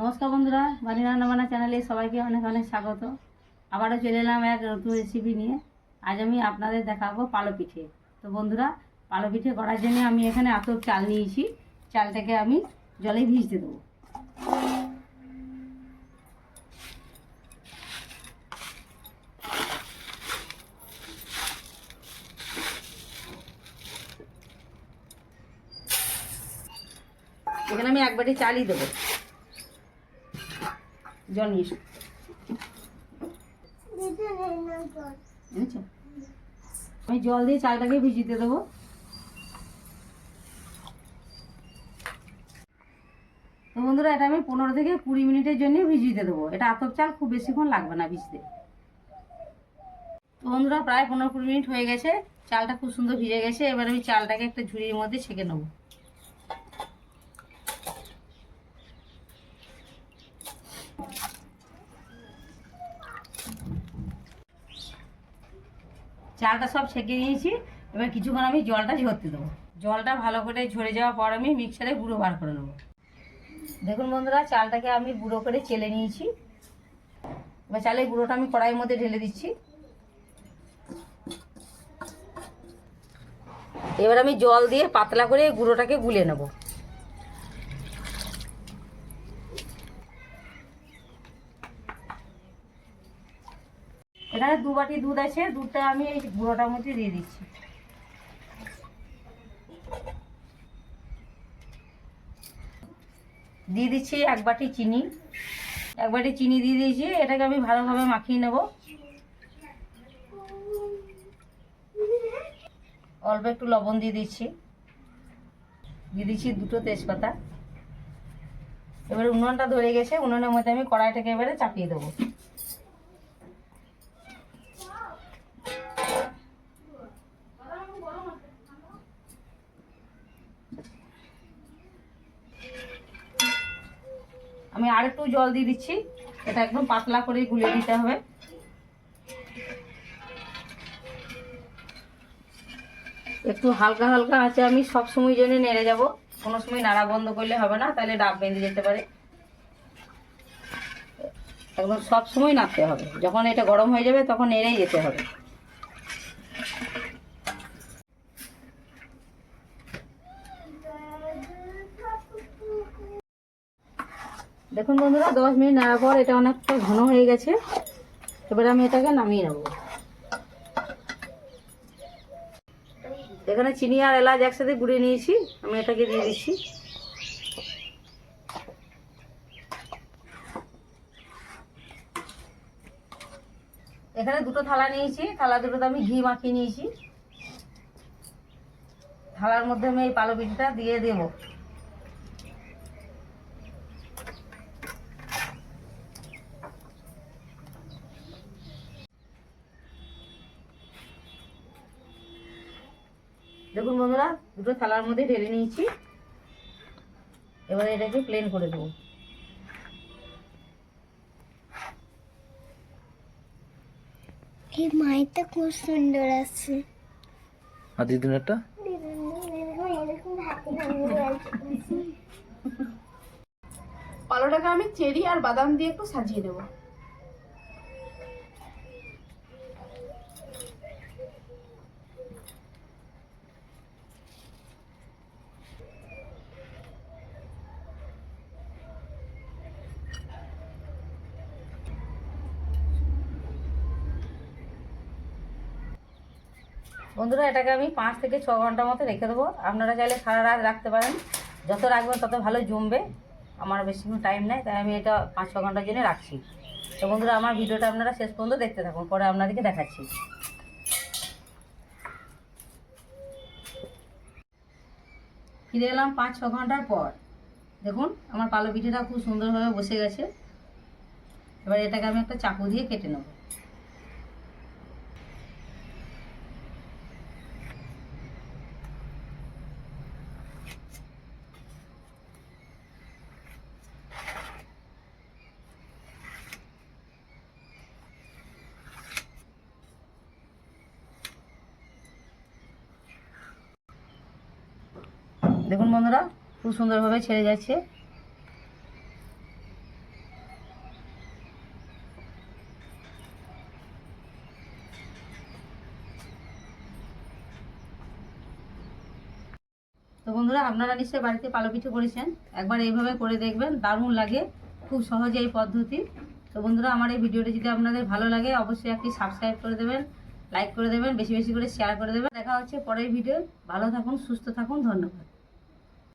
নমস্কার বন্ধুরা বাড়ি রান্না বান্না চ্যানেলে সবাইকে অনেক অনেক স্বাগত। আবারও চলে এলাম এক নতুন রেসিপি নিয়ে। আজ আমি আপনাদের দেখাবো পালো পিঠে তো বন্ধুরা পালো পিঠে করার জন্য আমি এখানে এত চাল নিয়েছি। চালটাকে আমি জলে ভিজতে দেবো। এখানে আমি এক বাটি চালই দেবো। জল নিয়ে। আমি জল দিয়ে চালটাকে ভিজিতে দেবো। তো বন্ধুরা, এটা আমি পনেরো থেকে কুড়ি মিনিটের জন্য ভিজিতে দেবো। এটা আতপ চাল, খুব বেশিক্ষণ লাগবে না ভিজতে। তো বন্ধুরা, প্রায় পনেরো কুড়ি মিনিট হয়ে গেছে। চালটা খুব সুন্দর ভিজে গেছে। এবার আমি চালটাকে একটা ঝুড়ির মধ্যে ছেঁকে নেব। চালটা সব ছেঁকে নিয়েছি। এবার কিছুক্ষণ আমি জলটা ঝরতে দেবো। জলটা ভালো করে ঝরে যাওয়ার পর আমি মিক্সারে গুঁড়ো বার করে নেব। দেখুন বন্ধুরা, চালটাকে আমি গুঁড়ো করে চেলে নিয়েছি। এবার চালের গুঁড়োটা আমি কড়াইয়ের মধ্যে ঢেলে দিচ্ছি। এবার আমি জল দিয়ে পাতলা করে গুঁড়োটাকে গুলে নেব। এখানে দু বাটি দুধ আছে, দুধটা আমি এই গুঁড়োটার মধ্যে দিয়ে দিচ্ছি। দিয়ে দিচ্ছি এক বাটি চিনি। এক বাটি চিনি দিয়ে দিয়েছি, এটাকে আমি ভালোভাবে মাখিয়ে নেব। অল্প একটু লবণ দিয়ে দিচ্ছি। দিয়ে দিচ্ছি দুটো তেজপাতা। এবারে উনুনটা ধরে গেছে, উনুনের মধ্যে আমি কড়াইটাকে এবারে চাপিয়ে দেবো। আমি আর একটু জল দিয়ে দিচ্ছি। এটা একদম পাতলা করে গুলে দিতে হবে। একটু হালকা হালকা আছে, আমি সব সময় জন্য নেড়ে যাব। কোনো সময় নাড়া বন্ধ করলে হবে না, তাহলে ডাব বেঁধে যেতে পারে। একদম সব সময় নাড়তে হবে। যখন এটা গরম হয়ে যাবে, তখন নেড়েই যেতে হবে। দেখুন বন্ধুরা, দশ মিনিট নাড়ার পর এটা অনেকটা ঘন হয়ে গেছে। এবারে আমি এটাকে নামিয়ে নেব। এখানে চিনি আর এলাচ একসাথে গুঁড়ে নিয়েছি, আমি এটাকে দিয়ে দিচ্ছি। এখানে দুটো থালা নিয়েছি, থালা দুটোতে আমি ঘি মাখিয়ে নিয়েছি। থালার মধ্যে আমি এই পালো পিঠিটা দিয়ে দেবো। দেখুন বন্ধুরা দুটো থালার মধ্যে ঢেলে নিয়েছি। এবারে এটাকে প্লেন করে দেবো। এই খুব সুন্দর আছে। আর দিদিনেরটা পালোটাকে আমি চেরি আর বাদাম দিয়ে একটু সাজিয়ে নেব বন্ধুরা, এটাকে আমি পাঁচ থেকে ছ ঘণ্টার মতো রেখে দেবো। আপনারা চাইলে সারা রাত রাখতে পারেন। যত রাখবেন, তত ভালো জমবে। আমার বেশিক্ষণ টাইম নেই, তাই আমি এটা পাঁচ ছ ঘণ্টার জন্য রাখছি। তো বন্ধুরা, আমার ভিডিওটা আপনারা শেষ পর্যন্ত দেখতে থাকুন, পরে আপনাদেরকে দেখাচ্ছি। ফিরে এলাম পাঁচ ছ ঘণ্টার পর। দেখুন, আমার পালো পিঠেটা খুব সুন্দরভাবে বসে গেছে। এবার এটাকে আমি একটা চাকু দিয়ে কেটে নেব। দেখুন বন্ধুরা, খুব সুন্দরভাবে ছেড়ে যাচ্ছে। তো বন্ধুরা, আপনারা নিশ্চয়ই বাড়িতে পালো পিঠে করেছেন। একবার এইভাবে করে দেখবেন, দারুণ লাগে, খুব সহজে এই পদ্ধতি। তো বন্ধুরা, আমার এই ভিডিওটি যদি আপনাদের ভালো লাগে, অবশ্যই একটি সাবস্ক্রাইব করে দেবেন লাইক করে দেবেন, বেশি বেশি করে শেয়ার করে দেবেন। দেখা হচ্ছে পরের ভিডিও ভালো থাকুন, সুস্থ থাকুন, ধন্যবাদ।